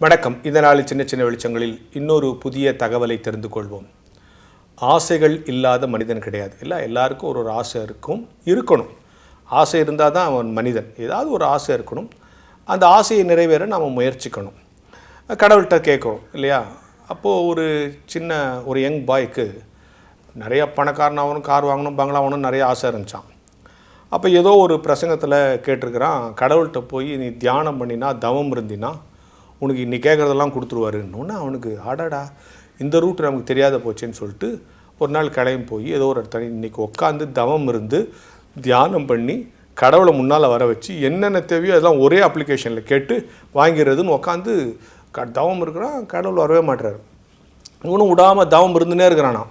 வணக்கம். இந்த நாளில் சின்ன சின்ன வெளிச்சங்களில் இன்னொரு புதிய தகவலை தெரிந்து கொள்வோம். ஆசைகள் இல்லாத மனிதன் கிடையாது. இல்லை எல்லாருக்கும் ஒரு ஒரு ஆசை இருக்கும் இருக்கணும். ஆசை இருந்தால் தான் அவன் மனிதன். ஏதாவது ஒரு ஆசை இருக்கணும். அந்த ஆசையை நிறைவேற நாம் முயற்சிக்கணும். கடவுள்கிட்ட கேட்குறோம் இல்லையா? அப்போது ஒரு சின்ன ஒரு யங் பாய்க்கு நிறைய பணக்காரன் ஆகணும் கார் வாங்கணும் பங்களா வாங்கணும் நிறைய ஆசை இருந்துச்சான் அப்போ ஏதோ ஒரு பிரசங்கத்தில் கேட்டிருக்கிறான் கடவுள்கிட்ட போய் நீ தியானம் பண்ணினா தவம் இருந்தினா உனக்கு இன்னி கேட்குறதெல்லாம் கொடுத்துருவாருன்னு அவனுக்கு ஆடாடா இந்த ரூட் நமக்கு தெரியாத போச்சேன்னு சொல்லிட்டு ஒரு நாள் கடையும் போய் ஏதோ ஒரு இடத்துல இன்றைக்கி உட்காந்து தவம் இருந்து தியானம் பண்ணி கடவுளை முன்னால் வர வச்சு என்னென்ன தேவையோ அதெல்லாம் ஒரே அப்ளிகேஷனில் கேட்டு வாங்கிறதுன்னு உட்காந்து க தவம் இருக்கிறான் கடவுள் வரவே மாட்டுறாரு இவனும் விடாமல் தவம் இருந்துனே இருக்கிறானா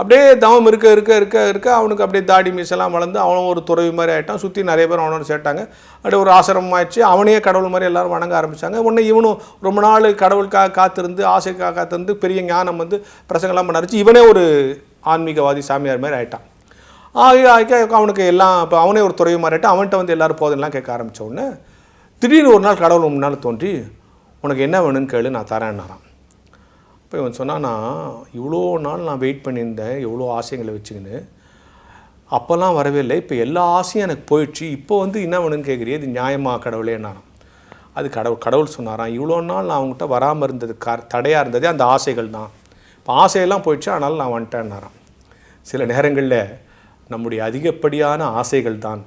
அப்படியே தவம் இருக்க இருக்க இருக்க இருக்க அவனுக்கு அப்படியே தாடி மீசெல்லாம் வளர்ந்து அவனும் ஒரு துறவி மாதிரி ஆகிட்டான் சுற்றி நிறைய பேர் அவனோட சேர்த்தாங்க. அப்படியே ஒரு ஆசிரமம் ஆயிடுச்சு அவனையே கடவுள் மாதிரி எல்லாரும் வணங்க ஆரம்பித்தாங்க உடனே இவனும் ரொம்ப நாள் கடவுளுக்காக காத்திருந்து ஆசைக்காக காத்திருந்து பெரிய ஞானம் வந்து பிரசங்கெல்லாம் பண்ணாரிச்சு. இவனே ஒரு ஆன்மீகவாதி சாமியார் மாதிரி ஆகிட்டான் ஆகி ஆகிக்க அவனுக்கு எல்லாம் இப்போ அவனே ஒரு துறவி மாதிரி ஆகிட்டான் அவன்கிட்ட வந்து எல்லாரும் போதெல்லாம் கேட்க ஆரம்பித்த உடனே திடீர்னு ஒரு நாள் கடவுள் முன்னால் தோன்றி உனக்கு என்ன வேணும்னு கேளு நான் தரேன்னாரான் இப்போ இவன் சொன்னான்னா இவ்வளோ நாள் நான் வெயிட் பண்ணியிருந்தேன் எவ்வளோ ஆசைங்களை வச்சுக்கின்னு. அப்போல்லாம் வரவே இல்லை. இப்போ எல்லா ஆசையும் எனக்கு போயிடுச்சு. இப்போ வந்து என்ன வேணும்னு கேட்குறியே? இது நியாயமா கடவுளேன்னாராம் அது கடவுள் கடவுள் சொன்னாராம் இவ்வளோ நாள் நான் அவங்ககிட்ட வராமல் இருந்தது கார் தடையாக இருந்ததே அந்த ஆசைகள் தான். இப்போ ஆசையெல்லாம் போயிடுச்சு அதனால் நான் வந்துட்டேன்னாராம். சில நேரங்களில் நம்முடைய அதிகப்படியான ஆசைகள் தான்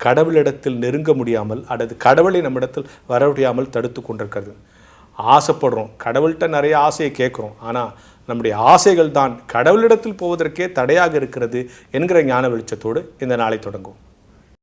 கடவுளிடத்தில் நெருங்க முடியாமல் அல்லது கடவுளை நம்மிடத்தில் வர முடியாமல் தடுத்து கொண்டிருக்கிறது. ஆசைப்படுறோம். கடவுள்கிட்ட நிறைய ஆசையை கேட்குறோம். ஆனால் நம்முடைய ஆசைகள் தான் கடவுளிடத்தில் போவதற்கே தடையாக இருக்கிறது என்கிற ஞான வெளிச்சத்தோடு இந்த நாளை தொடங்கும்